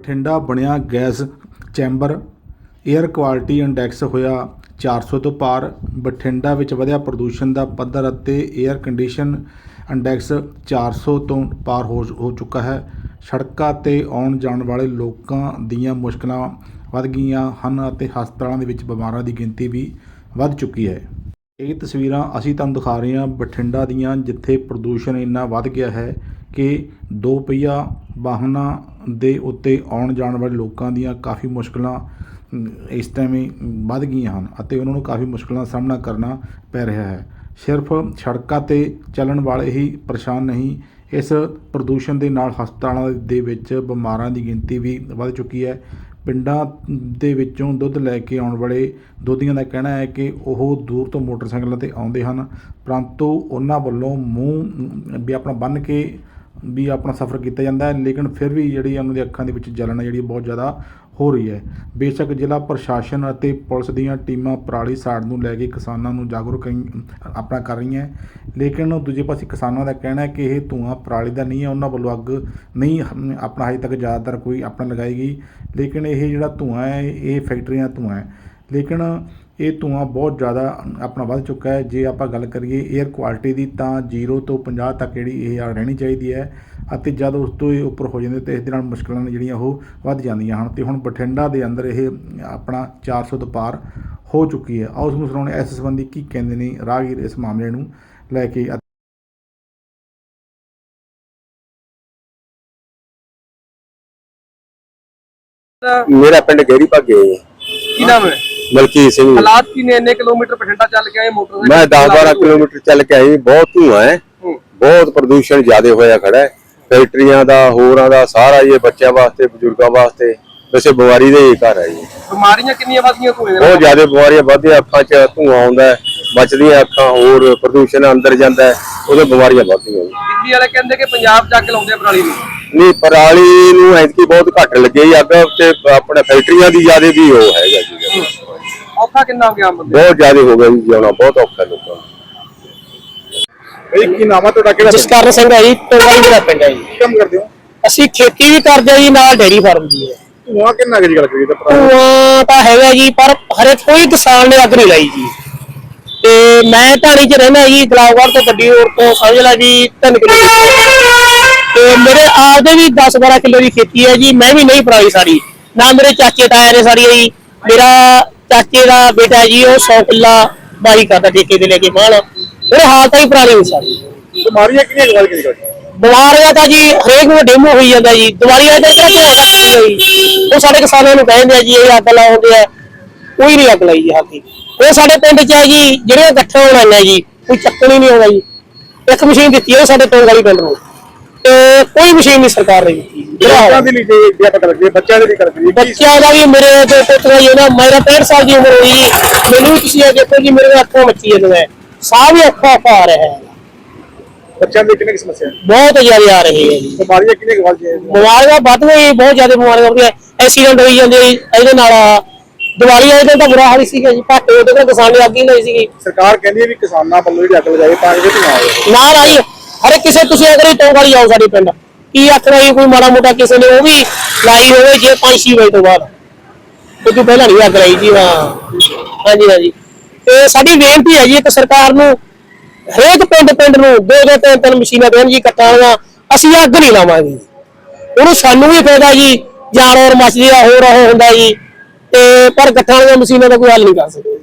ਬਠਿੰਡਾ ਬਣਿਆ gas chamber. Air quality index ਹੋਇਆ 400 ਤੋਂ ਪਾਰ। ਬਠਿੰਡਾ ਵਿੱਚ ਵਧਿਆ ਪ੍ਰਦੂਸ਼ਣ ਦਾ ਪੱਧਰ ਅਤੇ ਏਅਰ ਕੰਡੀਸ਼ਨ ਇੰਡੈਕਸ 400 ਤੋਂ ਪਾਰ ਹੋ ਹੋ ਚੁੱਕਾ ਹੈ। ਸੜਕਾਂ 'ਤੇ ਆਉਣ ਜਾਣ ਵਾਲੇ ਲੋਕਾਂ ਦੀਆਂ ਮੁਸ਼ਕਲਾਂ ਵੱਧ ਗਈਆਂ ਹਨ ਅਤੇ ਹਸਪਤਾਲਾਂ ਦੇ ਵਿੱਚ ਬਿਮਾਰਾਂ ਦੀ ਗਿਣਤੀ ਵੀ ਵੱਧ ਚੁੱਕੀ ਹੈ। ਇਹ ਤਸਵੀਰਾਂ ਅਸੀਂ ਤੁਹਾਨੂੰ ਦਿਖਾ ਰਹੇ ਹਾਂ ਬਠਿੰਡਾ ਦੀਆਂ, ਜਿੱਥੇ ਪ੍ਰਦੂਸ਼ਣ ਇੰਨਾ ਵੱਧ ਗਿਆ ਹੈ ਕਿ ਦੋ ਪਹੀਆ ਵਾਹਨਾਂ ਦੇ ਉੱਤੇ ਆਉਣ ਜਾਣ ਵਾਲੇ ਲੋਕਾਂ ਦੀਆਂ ਕਾਫੀ ਮੁਸ਼ਕਲਾਂ ਇਸ ਟਾਈਮ ਵੱਧ ਗਈਆਂ ਹਨ ਅਤੇ ਉਹਨਾਂ ਨੂੰ ਕਾਫੀ ਮੁਸ਼ਕਲਾਂ ਦਾ ਸਾਹਮਣਾ ਕਰਨਾ ਪੈ ਰਿਹਾ ਹੈ। ਸਿਰਫ ਸੜਕਾਂ ਤੇ ਚੱਲਣ ਵਾਲੇ ਹੀ ਪਰੇਸ਼ਾਨ ਨਹੀਂ, ਇਸ ਪ੍ਰਦੂਸ਼ਣ ਦੇ ਨਾਲ ਹਸਪਤਾਲਾਂ ਦੇ ਵਿੱਚ ਬਿਮਾਰਾਂ ਦੀ ਗਿਣਤੀ ਵੀ ਵੱਧ ਚੁੱਕੀ ਹੈ। ਪਿੰਡਾਂ ਦੇ ਵਿੱਚੋਂ ਦੁੱਧ ਲੈ ਕੇ ਆਉਣ ਵਾਲੇ ਦੋਧੀਆਂ ਦਾ ਕਹਿਣਾ ਹੈ ਕਿ ਉਹ ਦੂਰ ਤੋਂ ਮੋਟਰਸਾਈਕਲਾਂ ਤੇ ਆਉਂਦੇ ਹਨ, ਪਰੰਤੂ ਉਹਨਾਂ ਵੱਲੋਂ ਮੂੰਹ ਵੀ ਆਪਣਾ ਬੰਨ੍ਹ ਕੇ ਵੀ ਆਪਣਾ ਸਫ਼ਰ ਕੀਤਾ ਜਾਂਦਾ ਹੈ, ਲੇਕਿਨ ਫਿਰ ਵੀ ਜਿਹੜੀ ਉਹਨਾਂ ਦੀ ਅੱਖਾਂ ਦੇ ਵਿੱਚ ਜਲਨ ਹੈ, ਜਿਹੜੀ ਬਹੁਤ ਜ਼ਿਆਦਾ ਹੋ ਰਹੀ ਹੈ। ਬੇਸ਼ੱਕ ਜ਼ਿਲ੍ਹਾ ਪ੍ਰਸ਼ਾਸਨ ਅਤੇ ਪੁਲਿਸ ਦੀਆਂ ਟੀਮਾਂ ਪਰਾਲੀ ਸਾੜ ਨੂੰ ਲੈ ਕੇ ਕਿਸਾਨਾਂ ਨੂੰ ਜਾਗਰੂਕ ਆਪਣਾ ਕਰ ਰਹੀਆਂ ਲੇਕਿਨ ਦੂਜੇ ਪਾਸੇ ਕਿਸਾਨਾਂ ਦਾ ਕਹਿਣਾ ਹੈ ਕਿ ਇਹ ਧੂੰਆਂ ਪਰਾਲੀ ਦਾ ਨਹੀਂ ਹੈ, ਉਹਨਾਂ ਵੱਲੋਂ ਅੱਗ ਨਹੀਂ ਆਪਣਾ ਹਜੇ ਤੱਕ ਜ਼ਿਆਦਾਤਰ ਕੋਈ ਆਪਣਾ ਲਗਾਈ ਗਈ। ਲੇਕਿਨ ਇਹ ਜਿਹੜਾ ਧੂੰਆਂ ਹੈ, ਇਹ ਫੈਕਟਰੀਆਂ ਦਾ ਧੂੰਆਂ ਹੈ। ਲੇਕਿਨ ਇਹ ਧੂੰਆਂ ਬਹੁਤ ਜ਼ਿਆਦਾ ਆਪਣਾ ਵੱਧ ਚੁੱਕਾ ਹੈ। ਜੇ ਆਪਾਂ ਗੱਲ ਕਰੀਏ 에ਅਰ ਕੁਆਲਿਟੀ ਦੀ ਤਾਂ 0 ਤੋਂ 50 ਤੱਕ ਜਿਹੜੀ ਇਹ ਆ ਰਹਿਣੀ ਚਾਹੀਦੀ ਹੈ ਅਤੇ ਜਦ ਉਸ ਤੋਂ ਇਹ ਉੱਪਰ ਹੋ ਜਾਂਦੇ ਤੇ ਇਸ ਦੇ ਨਾਲ ਮੁਸ਼ਕਲਾਂ ਨੇ ਜਿਹੜੀਆਂ ਉਹ ਵੱਧ ਜਾਂਦੀਆਂ ਹਨ। ਤੇ ਹੁਣ ਬਠਿੰਡਾ ਦੇ ਅੰਦਰ ਇਹ ਆਪਣਾ 400 ਤੋਂ ਪਾਰ ਹੋ ਚੁੱਕੀ ਹੈ। ਆਓ ਉਸ ਨੂੰ ਸੁਣਾਉਣੇ ਇਸ ਸੰਬੰਧੀ ਕੀ ਕਹਿੰਦੇ ਨੇ ਰਾਹਗੀਰ ਇਸ ਮਾਮਲੇ ਨੂੰ ਲੈ ਕੇ ਮੇਰਾ ਪਿੰਡ ਗੇਰੀ ਭਾਗੇ ਹੈ ਕੀ ਨਾਮ ਹੈ? ਮਲਕੀਤ ਸਿੰਘ ਹਾਲਾਤ ਕੀ ਨੇ? ਇੰਨੇ ਕਿਲੋਮੀਟਰ ਬਠਿੰਡਾ ਚੱਲ ਕੇ ਆਏ ਮੋਟਰਸਾਈਕਲ ਮੈਂ 10 12 ਕਿਲੋਮੀਟਰ ਚੱਲ ਕੇ ਆਈ ਬਹੁਤ ਧੂਆਂ ਹੈ। ਬਹੁਤ ਪ੍ਰਦੂਸ਼ਣ ਜ਼ਿਆਦਾ ਹੋਇਆ ਖੜਾ ਹੈ। ਫੈਕਟਰੀਆਂ ਦਾ ਹੋਰਾਂ ਦਾ ਸਾਰਾ ਇਹ ਬੱਚਿਆਂ ਵਾਸਤੇ ਬਜ਼ੁਰਗਾਂ ਵਾਸਤੇ ਵੈਸੇ ਬਿਮਾਰੀ ਦੇ ਹੀ ਘਰ ਹੈ ਜੀ। ਬਿਮਾਰੀਆਂ ਕਿੰਨੀਆਂ ਵਧੀਆਂ ਧੂਏ ਦੇ ਬਹੁਤ ਜ਼ਿਆਦਾ ਬਿਮਾਰੀਆਂ ਵੱਧਦੀਆਂ ਅੱਖਾਂ 'ਚ ਧੂਆਂ ਆਉਂਦਾ ਹੈ ਬਚਦੀਆਂ ਅੱਖਾਂ ਹੋਰ ਪ੍ਰਦੂਸ਼ਣ ਅੰਦਰ ਜਾਂਦਾ ਹੈ ਉਹਦੇ ਬਿਮਾਰੀਆਂ ਵੱਧਦੀਆਂ ਜੀ। ਦਿੱਲੀ ਵਾਲੇ ਕਹਿੰਦੇ ਕਿ ਪੰਜਾਬ ਜਾ ਕੇ ਲਾਉਂਦੇ ਆ ਪਰਾਲੀ ਨੂੰ। ਨਹੀਂ ਪਰਾਲੀ ਨੂੰ ਐਤਕੀ ਬਹੁਤ ਘੱਟ ਲੱਗੇ ਜੀ ਅੱਗ ਤੇ ਆਪਣੇ ਫੈਕਟਰੀਆਂ ਦੀ ਜ਼ਿਆਦਾ ਵੀ ਉਹ ਹੈਗਾ ਜੀ। ਔਖਾ ਕਿੰਨਾ ਹੋ ਗਿਆ ਆਮ ਬੰਦੇ ਬਹੁਤ ਜ਼ਿਆਦਾ ਹੋ ਗਿਆ ਜੀ ਜਿਉਣਾ ਬਹੁਤ ਔਖਾ ਲੋਕਾਂ ਨੂੰ। ਬਈ ਕੀ ਨਾਮ ਹੈ ਤੁਹਾਡਾ ਕਿਹੜਾ ਜਸਕਰਨ ਸਿੰਘ ਹੈ ਜੀ ਟੋਵਾਲੀ ਦਾ ਪਿੰਡ ਹੈ ਜੀ। ਕੰਮ ਕਰਦੇ ਹੋ? ਅਸੀਂ ਖੇਤੀ ਵੀ ਕਰਦੇ ਹਾਂ ਜੀ ਨਾਲ ਡੇਰੀ ਫਾਰਮ ਵੀ ਹੈ। ਧੂਆਂ ਕਿੰਨਾ ਕੁ ਗੱਲ ਕਰੀਏ ਤਾਂ ਧੂਆਂ ਤਾਂ ਹੈਗਾ ਜੀ ਪਰ ਹਰੇ ਕੋਈ ਕਿਸਾਨ ਨੇ ਅੱਗ ਨਹੀਂ ਲਾਈ ਜੀ। ਤੇ ਮੈਂ ਢਾਣੀ 'ਚ ਰਹਿੰਦਾ ਜੀ ਗਲਾਵਗੜ੍ਹ ਤੋਂ ਵੱਡੀ ਹੋਰ ਤੋਂ ਸਮਝ ਲੈ ਜੀ 3 ਕਿਲੋ ਤੇ ਮੇਰੇ ਆਪਦੇ ਵੀ 10 12 ਕਿਲੋ ਦੀ ਖੇਤੀ ਹੈ ਜੀ ਮੈਂ ਵੀ ਨਹੀਂ ਪਰਾਈ ਸਾਰੀ। ਨਾ ਮੇਰੇ ਚਾਚੇ ਤਾਇਆ ਨੇ ਸਾਰੀ ਹੈ ਜੀ। ਮੇਰਾ ਚਾਚੇ ਦਾ ਬੇਟਾ ਜੀ ਉਹ 100 ਕਿੱਲਾ ਬਾਈ ਕਰਦਾ ਠੇਕੇ ਤੇ ਲੈ ਕੇ ਮਾਲ। ਮੇਰੇ ਹਾਲ ਤਾਂ ਹੀ ਨਹੀਂ ਸਾਰੀ। ਬਿਮਾਰੀਆਂ ਕਿੰਨੀਆਂ ਬਿਮਾਰੀਆਂ ਤਾਂ ਜੀ ਹਰੇਕ ਨੂੰ ਡੇਮੋ ਹੋਈ ਜਾਂਦਾ ਜੀ। ਬਿਮਾਰੀਆਂ ਦਾ ਕਿਹੜਾ ਜੀ। ਉਹ ਸਾਡੇ ਕਿਸਾਨਾਂ ਨੂੰ ਕਹਿੰਦੇ ਆ ਜੀ ਇਹ ਅੱਗ ਲਾਉਂਦੇ ਆ। ਕੋਈ ਨਹੀਂ ਅੱਗ ਲਾਈ ਜੀ ਹਾਕੀ ਉਹ ਸਾਡੇ ਪਿੰਡ 'ਚ ਹੈ ਜੀ ਜਿਹੜੇ ਇਕੱਠੇ ਹੋਣ ਆ ਜੀ ਕੋਈ ਚੱਕਣ ਨਹੀਂ ਆਉਂਦਾ ਜੀ। ਇੱਕ ਮਸ਼ੀਨ ਦਿੱਤੀ ਹੈ ਸਾਡੇ ਟੋਲ ਵਾਲੀ ਪਿੰਡ ਨੂੰ। ਤੇ ਕੋਈ ਮਸ਼ੀਨ ਨਹੀਂ ਸਰਕਾਰ ਨੇ ਦਿੱਤੀ ਜਿਹੜਾ ਹਾਲ ਹੈ। ਲਈ ਜੇ ਜੇ ਆਪਾਂ ਗੱਲ ਕਰੀਏ ਬੱਚਿਆਂ ਦੇ ਲਈ ਗੱਲ ਕਰੀਏ ਬੱਚਿਆਂ ਦਾ ਵੀ ਮੇਰੇ ਦੋ ਪੁੱਤਰ ਜੀ ਨਾ ਮੇਰਾ 65 ਸਾਲ ਦੀ ਉਮਰ ਹੋਈ। ਮੈਨੂੰ ਵੀ ਤੁਸੀਂ ਇਹ ਦੇਖੋ ਜੀ ਮੇਰੇ ਅੱਖਾਂ ਮੱਚੀ ਜਾਂਦੇ ਹੈ ਸਾਹ ਵੀ ਔਖਾ ਆ ਰਿਹਾ ਹੈ। ਬੱਚਿਆਂ ਦੀ ਕਿੰਨੀ ਕੁ ਸਮੱਸਿਆ ਹੈ? ਬਹੁਤ ਜ਼ਿਆਦਾ ਆ ਰਹੀ ਹੈ ਜੀ। ਬਿਮਾਰੀਆਂ ਕੁ ਵੱਧ ਗਈਆਂ ਬਿਮਾਰੀਆਂ ਵੱਧ ਗਈ ਬਹੁਤ ਜ਼ਿਆਦਾ ਬਿਮਾਰੀਆਂ ਹੋ ਗਈਆਂ। ਐਕਸੀਡੈਂਟ ਹੋਈ ਜਾਂਦੇ ਜੀ ਇਹਦੇ ਨਾਲ ਦੀਵਾਲੀ ਵਾਲੇ ਦਿਨ ਤਾਂ ਬੁਰਾ ਹਾਲ ਹੀ ਸੀਗਾ ਜੀ ਭਾਟੇ ਉਹਦੇ ਕੋਲ ਕਿਸਾਨ ਨੇ ਅੱਗ ਹੀ ਲਈ ਸੀਗੀ। ਸਰਕਾਰ ਕਹਿੰਦੀ ਹੈ ਵੀ ਕਿਸਾਨਾਂ ਵੱਲੋਂ ਜਿਹੜੀ ਅੱਗ ਲਗਾਈ ਤਾਂ ਕਿ ਧੂਆਂ ਆਵੇ ਨਾਲ ਆਈ ਹਰ ਕਿਸੇ ਤੁਸੀਂ ਅਗਰ ਟੋਂ ਵਾਲੀ ਆਓ ਸਾਡੇ ਪਿੰਡ, ਕੀ ਆਖਣਾ ਜੀ, ਕੋਈ ਮਾੜਾ ਮੋਟਾ ਕਿਸੇ ਨੇ ਉਹ ਵੀ ਲਾਈ ਹੋਵੇ ਜੇ 5-6 ਵਜੇ ਤੋਂ ਬਾਅਦ। ਉਹ ਪਹਿਲਾਂ ਨਹੀਂ ਅੱਗ ਲਾਈ ਜੀ ਹਾਂ। ਹਾਂਜੀ ਹਾਂਜੀ। ਤੇ ਸਾਡੀ ਬੇਨਤੀ ਹੈ ਜੀ, ਇੱਕ ਸਰਕਾਰ ਨੂੰ ਹਰੇਕ ਪਿੰਡ ਪਿੰਡ ਨੂੰ ਦੋ ਦੋ, ਤਿੰਨ ਤਿੰਨ ਮਸ਼ੀਨਾਂ ਦੇਣ ਜੀ ਕੱਟਾਂਗਾ ਅਸੀਂ ਅੱਗ ਨਹੀਂ ਲਾਵਾਂਗੇ। ਉਹਨੂੰ ਸਾਨੂੰ ਵੀ ਫਾਇਦਾ ਜੀ ਜਾਨਵਰ ਮੱਛਲੀ ਦਾ ਹੋਰ ਉਹ ਹੁੰਦਾ ਜੀ। ਤੇ ਪਰ ਗੱਠਾਂ ਵਾਲੀਆਂ ਮਸ਼ੀਨਾਂ ਦਾ ਕੋਈ ਹੱਲ ਨਹੀਂ ਕਰ ਸਕਦੇ।